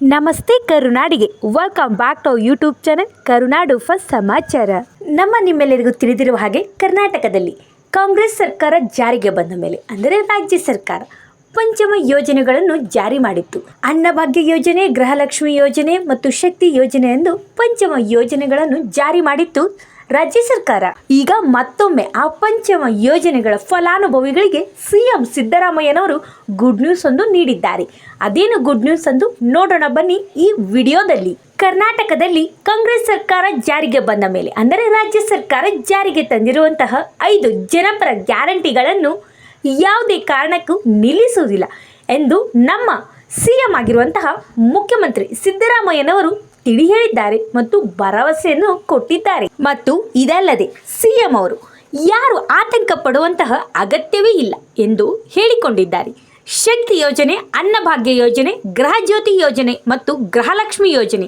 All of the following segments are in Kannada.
ನಮಸ್ತೆ ಕರುನಾಡಿಗೆ. Welcome back to YouTube channel Karunadu first ಸಮಾಚಾರ. ನಮ್ಮ ನಿಮ್ಮೆಲ್ಲರಿಗೂ ತಿಳಿದಿರುವ ಹಾಗೆ ಕರ್ನಾಟಕದಲ್ಲಿ ಕಾಂಗ್ರೆಸ್ ಸರ್ಕಾರ ಜಾರಿಗೆ ಬಂದ ಮೇಲೆ, ಅಂದರೆ ರಾಜ್ಯ ಸರ್ಕಾರ, ಪಂಚಮ ಯೋಜನೆಗಳನ್ನು ಜಾರಿ ಮಾಡಿತ್ತು. ಅನ್ನಭಾಗ್ಯ ಯೋಜನೆ, ಗೃಹಲಕ್ಷ್ಮಿ ಯೋಜನೆ ಮತ್ತು ಶಕ್ತಿ ಯೋಜನೆ ಎಂದು ಪಂಚಮ ಯೋಜನೆಗಳನ್ನು ಜಾರಿ ಮಾಡಿತ್ತು. ರಾಜ್ಯ ಸರ್ಕಾರ. ಈಗ ಮತ್ತೊಮ್ಮೆ ಆ ಪಂಚಮ ಯೋಜನೆಗಳ ಫಲಾನುಭವಿಗಳಿಗೆ ಸಿಎಂ ಸಿದ್ದರಾಮಯ್ಯನವರು ಗುಡ್ ನ್ಯೂಸ್ ಒಂದು ನೀಡಿದ್ದಾರೆ. ಅದೇನು ಗುಡ್ ನ್ಯೂಸ್ ಅಂದು ನೋಡೋಣ ಬನ್ನಿ ಈ ವಿಡಿಯೋದಲ್ಲಿ. ಕರ್ನಾಟಕದಲ್ಲಿ ಕಾಂಗ್ರೆಸ್ ಸರ್ಕಾರ ಜಾರಿಗೆ ಬಂದ ಮೇಲೆ, ಅಂದರೆ ರಾಜ್ಯ ಸರ್ಕಾರ ಜಾರಿಗೆ ತಂದಿರುವಂತಹ ಐದು ಜನಪರ ಗ್ಯಾರಂಟಿಗಳನ್ನು ಯಾವುದೇ ಕಾರಣಕ್ಕೂ ನಿಲ್ಲಿಸುವುದಿಲ್ಲ ಎಂದು ನಮ್ಮ ಸಿಎಂ ಆಗಿರುವಂತಹ ಮುಖ್ಯಮಂತ್ರಿ ಸಿದ್ದರಾಮಯ್ಯನವರು ತಿಳಿ ಹೇಳಿದ್ದಾರೆ ಮತ್ತು ಭರವಸೆಯನ್ನು ಕೊಟ್ಟಿದ್ದಾರೆ. ಮತ್ತು ಇದಲ್ಲದೆ ಸಿಎಂ ಅವರು, ಯಾರು ಆತಂಕ ಪಡುವಂತಹ ಅಗತ್ಯವೇ ಇಲ್ಲ ಎಂದು ಹೇಳಿಕೊಂಡಿದ್ದಾರೆ. ಶಕ್ತಿ ಯೋಜನೆ, ಅನ್ನಭಾಗ್ಯ ಯೋಜನೆ ಗೃಹಜ್ಯೋತಿ ಯೋಜನೆ ಮತ್ತು ಗೃಹಲಕ್ಷ್ಮಿ ಯೋಜನೆ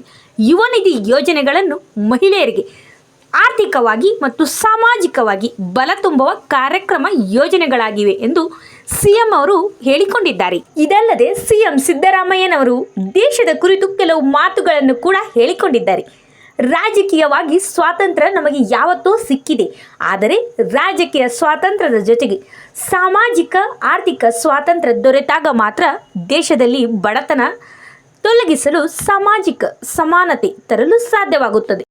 ಯುವನಿಧಿ ಯೋಜನೆಗಳನ್ನು ಮಹಿಳೆಯರಿಗೆ ಆರ್ಥಿಕವಾಗಿ ಮತ್ತು ಸಾಮಾಜಿಕವಾಗಿ ಬಲ ತುಂಬುವ ಕಾರ್ಯಕ್ರಮ ಯೋಜನೆಗಳಾಗಿವೆ ಎಂದು ಸಿಎಂ ಅವರು ಹೇಳಿಕೊಂಡಿದ್ದಾರೆ. ಇದಲ್ಲದೆ ಸಿಎಂ ಸಿದ್ದರಾಮಯ್ಯನವರು ದೇಶದ ಕುರಿತು ಕೆಲವು ಮಾತುಗಳನ್ನು ಕೂಡ ಹೇಳಿಕೊಂಡಿದ್ದಾರೆ. ರಾಜಕೀಯವಾಗಿ ಸ್ವಾತಂತ್ರ್ಯ ನಮಗೆ ಯಾವತ್ತೋ ಸಿಕ್ಕಿದೆ. ಆದರೆ ರಾಜಕೀಯ ಸ್ವಾತಂತ್ರ್ಯದ ಜೊತೆಗೆ ಸಾಮಾಜಿಕ, ಆರ್ಥಿಕ ಸ್ವಾತಂತ್ರ್ಯ ದೊರೆತಾಗ ಮಾತ್ರ ದೇಶದಲ್ಲಿ ಬಡತನ ತೊಲಗಿಸಲು ಸಾಮಾಜಿಕ ಸಮಾನತೆ ತರಲು ಸಾಧ್ಯವಾಗುತ್ತದೆ.